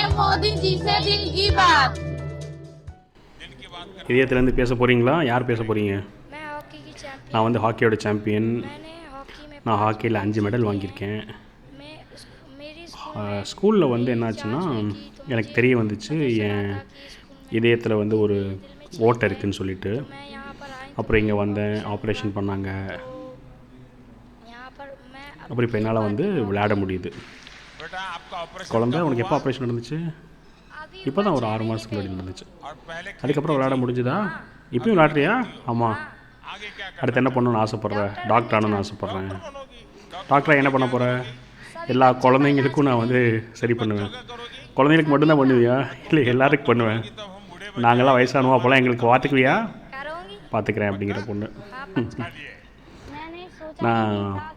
करेंगे मोदी जी से दिल की बात இதயத்துலேருந்து பேச போகிறீங்களா யார் பேச போகிறீங்க मैं हॉकी की चैंपियन நான் வந்து ஹாக்கியோட சாம்பியன் मैंने हॉकी में நான் ஹாக்கியில் அஞ்சு மெடல் வாங்கியிருக்கேன் मैं उस- मेरी स्कूल ஸ்கூலில் வந்து என்னாச்சுன்னா எனக்கு தெரிய வந்துச்சு என் இதயத்தில் வந்து ஒரு ஓட்டை இருக்குன்னு சொல்லிட்டு मैं यहाँ पर आई அப்புறம் இங்கே வந்தேன் ஆப்ரேஷன் பண்ணாங்க यहाँ पर मैं अब அப்புறம் இப்போ என்னால் வந்து விளையாட முடியுது बेटा आपका ऑपरेशन குழந்த உனக்கு எப்போ ஆப்ரேஷன் நடந்துச்சு? இப்போ தான் ஒரு ஆறு மாதத்துக்கு முன்னாடி நடந்துச்சு. அதுக்கப்புறம் விளையாட முடிஞ்சுதா? இப்பயும் விளாட்றியா ஆமாம் அடுத்து என்ன பண்ணணும்னு ஆசைப்பட்றேன் டாக்டர் ஆனு ஆசைப்பட்றேன். டாக்டராக என்ன பண்ண போகிற எல்லா குழந்தைங்களுக்கும் நான் வந்து சரி பண்ணுவேன். குழந்தைங்களுக்கு மட்டும்தான் பண்ணுவியா? இல்லை எல்லாருக்கும் பண்ணுவேன். நாங்கள்லாம் வயசானவோ அப்போல்லாம் எங்களுக்கு பார்த்துக்குவியா? பார்த்துக்கிறேன் அப்படிங்கிற பொண்ணு. நான்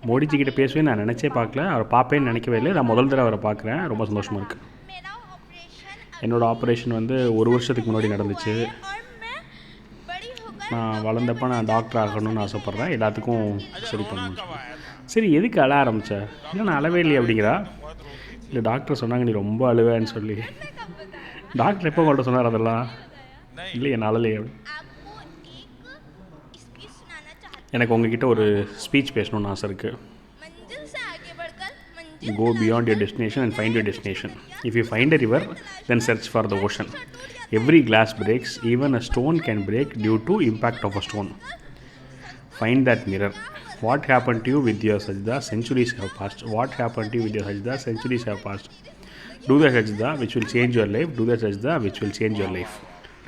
மோடிஜி கிட்ட பேசுவேன் நான் நினச்சே பார்க்கல. அவரை பார்ப்பேன்னு நினைக்கவே இல்லை. நான் முதல் தடவை அவரை பார்க்குறேன். ரொம்ப சந்தோஷமாக இருக்குது என்னோடய ஆப்ரேஷன் வந்து ஒரு வருஷத்துக்கு முன்னாடி நடந்துச்சு. நான் வளர்ந்தப்போ நான் டாக்டர் ஆகணும்னு ஆசைப்பட்றேன். எல்லாத்துக்கும் சரி பண்ணணும். சரி எதுக்கு அழ ஆரம்பித்த இல்லை நான் அழவே இல்லையே அப்படிங்கிறா? இல்லை டாக்டர் சொன்னாங்க நீ ரொம்ப அழுவேன்னு சொல்லி. டாக்டர் எப்போ உங்கள்கிட்ட சொன்னார் அதெல்லாம்? இல்லையே நான் அழலையே எனக்கு உங்ககிட்ட ஒரு ஸ்பீச் பேசணும்னு ஆசை இருக்குது go beyond your destination and find your destination if you find a river then search for the ocean every glass breaks even a stone can break due to impact of a stone find that mirror what happen to you with your Sajitha centuries have passed what happen to you with your Sajitha centuries have passed to the Sajitha which will change your life to the Sajitha which will change your life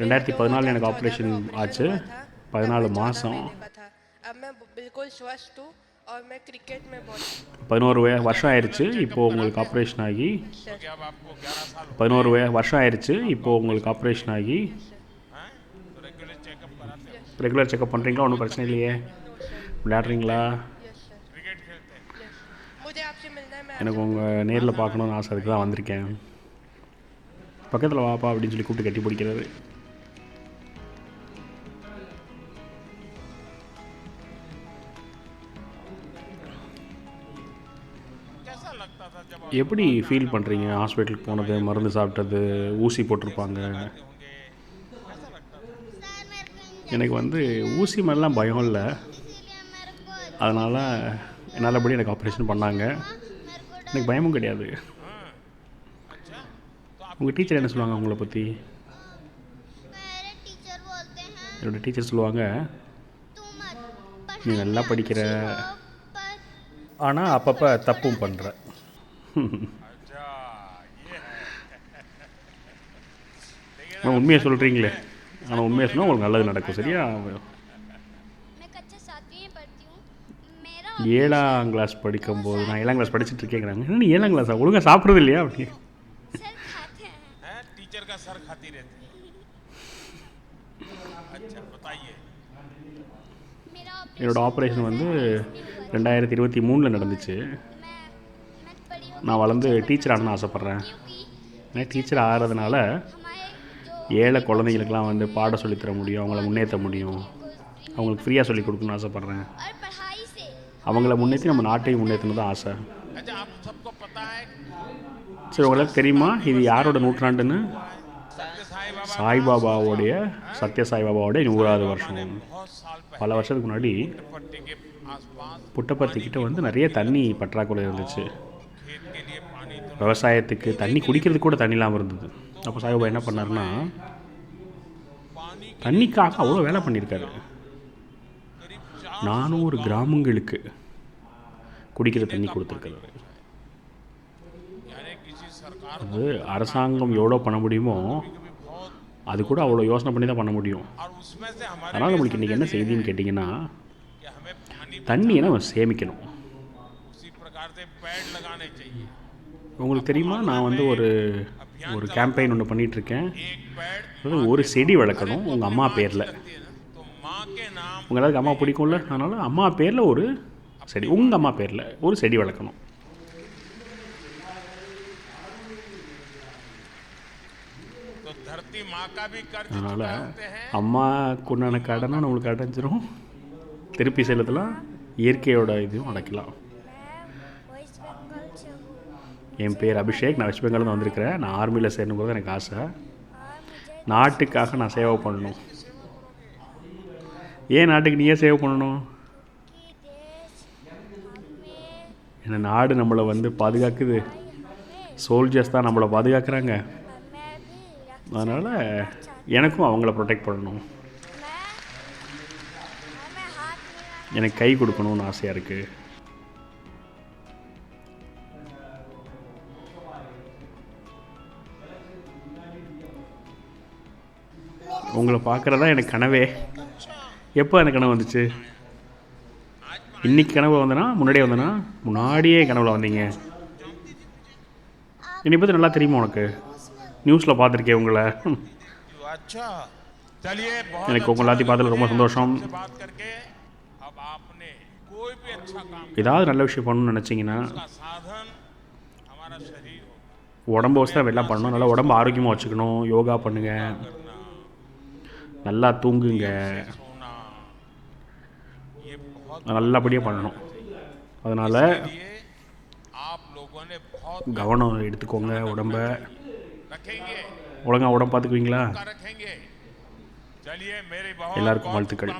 ரெண்டாயிரத்தி பதினாலு எனக்கு operation ஆச்சு. பதினாலு மாதம் अब मैं बिल्कुल स्वस्थ हूँ और मैं क्रिकेट में बहुत பதினோரு வய வருஷம் ஆயிடுச்சு இப்போது உங்களுக்கு ஆப்ரேஷன் ஆகி क्योंकि अब आपको 11 साल हो பதினோரு வய வருஷம் ஆயிடுச்சு இப்போது உங்களுக்கு ஆப்ரேஷன் ஆகி हैं तो रेगुलर चेकअप कराते हो ரெகுலர் செக்அப் பண்ணுறீங்களா ஒன்றும் பிரச்சனை இல்லையே விளையாடுறீங்களா क्रिकेट खेलते हैं मुझे आपसे मिलना है मैं எனக்கு உங்கள் நேரில் பார்க்கணுன்னு ஆசை அதுக்கு தான் வந்திருக்கேன் பக்கத்தில் வாப்பா அப்படின்னு சொல்லி கூப்பிட்டு கட்டி பிடிக்கிறாரு எப்படி ஃபீல் பண்ணுறீங்க ஹாஸ்பிட்டலுக்கு போனது மருந்து சாப்பிட்டது ஊசி போட்டிருப்பாங்க. எனக்கு வந்து ஊசி மாதிரிலாம் பயம் இல்லை. அதனால் நல்லபடி எனக்கு ஆப்ரேஷன் பண்ணாங்க. எனக்கு பயமும் கிடையாது. உங்கள் டீச்சர் என்ன சொல்லுவாங்க உங்களை பற்றி என்னோடய டீச்சர் சொல்லுவாங்க நீ நல்லா படிக்கிற ஆனால் அப்பப்போ தப்பும் பண்ணுற உண்மையை சொல்கிறீங்களே ஆனால் உண்மையை சொன்னால் உங்களுக்கு நல்லது நடக்கும் சரியா? ஏழாம் கிளாஸ் படிக்கும்போது நான் ஏழாம் கிளாஸ் படிச்சுட்டு இருக்கேங்கிறாங்க. என்ன ஏழாம் கிளாஸா ஒழுங்காக சாப்பிட்றது இல்லையா அப்படி? டீச்சர் என்னோடய ஆப்ரேஷன் வந்து ரெண்டாயிரத்தி இருபத்தி மூணில் நடந்துச்சு. நான் வளர்ந்து டீச்சர் ஆகணும்னு ஆசைப்பட்றேன். ஏன்னா டீச்சர் ஆகிறதுனால ஏழை குழந்தைங்களுக்கெலாம் வந்து பாடம் சொல்லித்தர முடியும் அவங்கள முன்னேற்ற முடியும். அவங்களுக்கு ஃப்ரீயாக சொல்லி கொடுக்கணும்னு ஆசைப்பட்றேன். அவங்கள முன்னேற்றி நம்ம நாட்டையும் முன்னேற்றணும் தான் ஆசை. சரி உங்களுக்கு தெரியுமா? இது யாரோட நூற்றாண்டுன்னு? சாய்பாபாவோடைய சத்ய சாய்பாபாவுடைய நூறாவது வருஷம் பல வருஷத்துக்கு முன்னாடி புட்டப்பர்த்திக்கிட்ட வந்து நிறைய தண்ணி பற்றாக்குறை இருந்துச்சு. விவசாயத்துக்கு தண்ணி குடிக்கிறதுக்கு கூட தண்ணி இல்லாமல் இருந்தது. அப்போ சாய்பாபா என்ன பண்ணார்னா தண்ணிக்காக அவ்வளோ வேலை பண்ணியிருக்காரு. நானூறு கிராமங்களுக்கு குடிக்கிற தண்ணி கொடுத்துருக்காரு அது அரசாங்கம் எவ்வளோ பண்ண முடியுமோ அது கூட அவ்வளோ யோசனை பண்ணி தான் பண்ண முடியும். அதனால் நம்மளுக்கு இன்றைக்கி என்ன செய்தின்னு கேட்டிங்கன்னா தண்ணியை நம்ம சேமிக்கணும். உங்களுக்கு தெரியுமா? நான் வந்து ஒரு ஒரு கேம்பெயின் ஒன்று பண்ணிகிட்ருக்கேன் அதாவது ஒரு செடி வளர்க்கணும் உங்கள் அம்மா பேரில். உங்கள் எல்லாருக்கும் அம்மா பிடிக்கும்ல? அதனால் அம்மா பேரில் ஒரு செடி உங்கள் அம்மா பேரில் ஒரு செடி வளர்க்கணும். அதனால் அம்மா கொண்டான கடனை நம்மளுக்கு அடைஞ்சிரும். திருப்பி செலுத்தலாம் இயற்கையோட இதையும் அடைக்கலாம். என் பேர் அபிஷேக் நான் வெஸ்ட் பெங்காலேருந்து வந்திருக்கிறேன். நான் ஆர்மியில் சேரணுங்கிறது எனக்கு ஆசை. நாட்டுக்காக நான் சேவை பண்ணணும். ஏன் நாட்டுக்கு நீயே சேவை பண்ணணும்? ஏன்னா நாடு நம்மளை வந்து பாதுகாக்குது. சோல்ஜர்ஸ் தான் நம்மளை பாதுகாக்கிறாங்க. அதனால் எனக்கும் அவங்கள ப்ரொடெக்ட் பண்ணணும். எனக்கு கை கொடுக்கணும்னு ஆசையாக இருக்குது உங்களை பார்க்குறதா எனக்கு கனவே. எப்போ எனக்கு கனவு வந்துச்சு? இன்னைக்கு கனவு வந்தனா முன்னாடியே வந்தனா? முன்னாடியே கனவில் வந்தீங்க. என்னை பற்றி நல்லா தெரியுமா உனக்கு? நியூஸில் பார்த்துருக்கேன் உங்களை. எனக்கு உங்களை எல்லாத்தையும் பார்த்ததுல ரொம்ப சந்தோஷம். ஏதாவது நல்ல விஷயம் பண்ணணும்னு நினச்சிங்கன்னா உடம்பு வச்சு தான் எல்லாம் பண்ணணும். நல்லா உடம்பு ஆரோக்கியமாக வச்சுக்கணும். யோகா பண்ணுங்கள் நல்லா தூங்குங்க. நல்லபடியாக பண்ணணும். அதனால் கவனம் எடுத்துக்கோங்க உடம்பை. ஒழுங்காக உடம்பு பார்த்துக்குவீங்களா? எல்லாருக்கும் வாழ்த்துக்கள்.